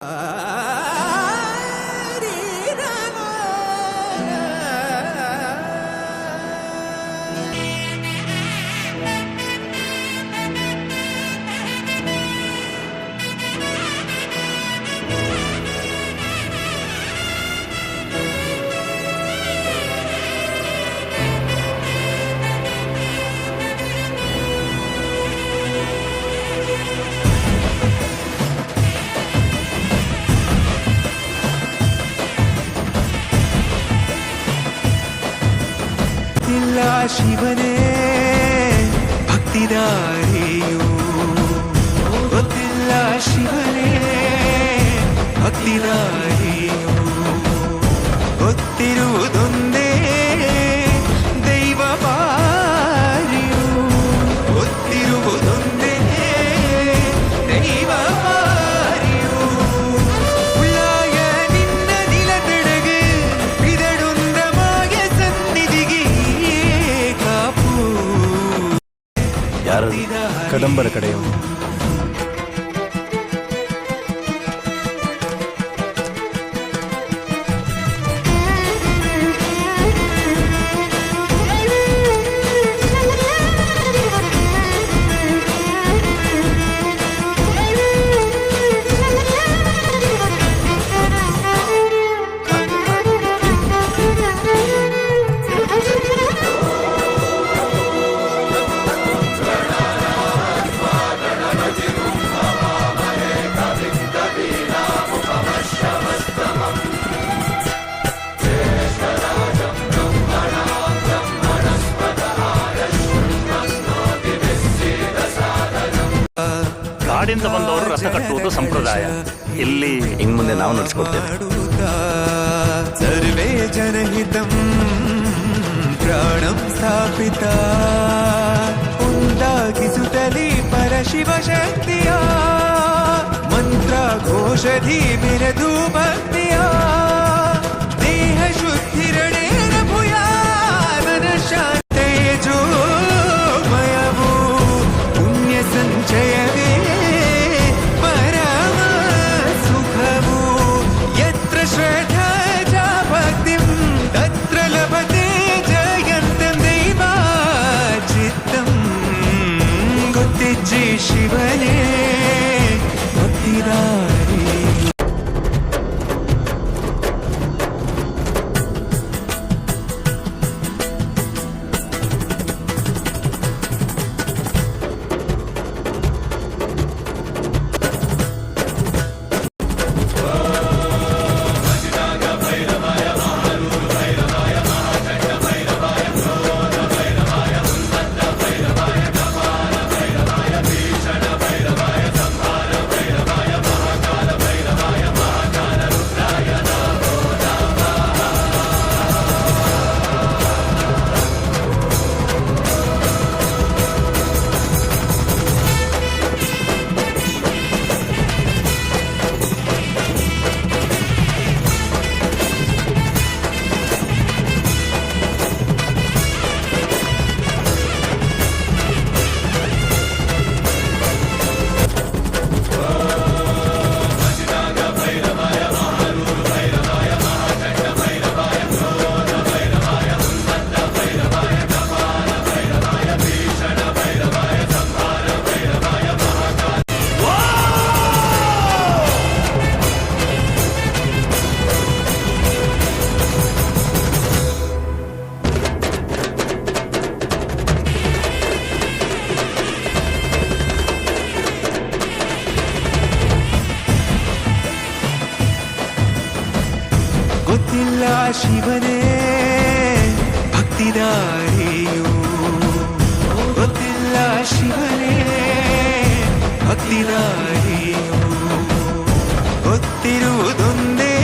Uh... ഭക്തിക്കില്ല ശിവനെ ഭക്തിതാരേയോ ഭക്തില്ല ശിവനെ. ಯಾರು? ಕದಂಬರ ಕಡೆಯವರು. ಕಾಡಿಂದ ಬಂದವರು ರಥ ಕಟ್ಟುವುದು ಸಂಪ್ರದಾಯ. ಇಲ್ಲಿ ಇನ್ ಮುಂದೆ ನಾವು ನಡೆಸ್ಕೊಡ್ತೇವೆ. ಸರ್ವೇ ಜನಹಿತಂ ಪ್ರಾಣಂ ಸ್ಥಾಪಿತ. ಉಂಟಾಗಿಸುತ್ತಲಿ ಪರಶಿವ ಶಕ್ತಿಯ. ಮಂತ್ರ ಘೋಷಧಿ ಬಿರದು ಭಕ್ತಿಯ കൊത്തിച്ച് ശിവനെ കൊത്തിരാ ഒത്തില്ല ശിവനെ ഭക്തിനാരിയോ ഒത്തില്ല ശിവനെ ഭക്തിനാരിയോ ഒത്തിരുതൊന്നേ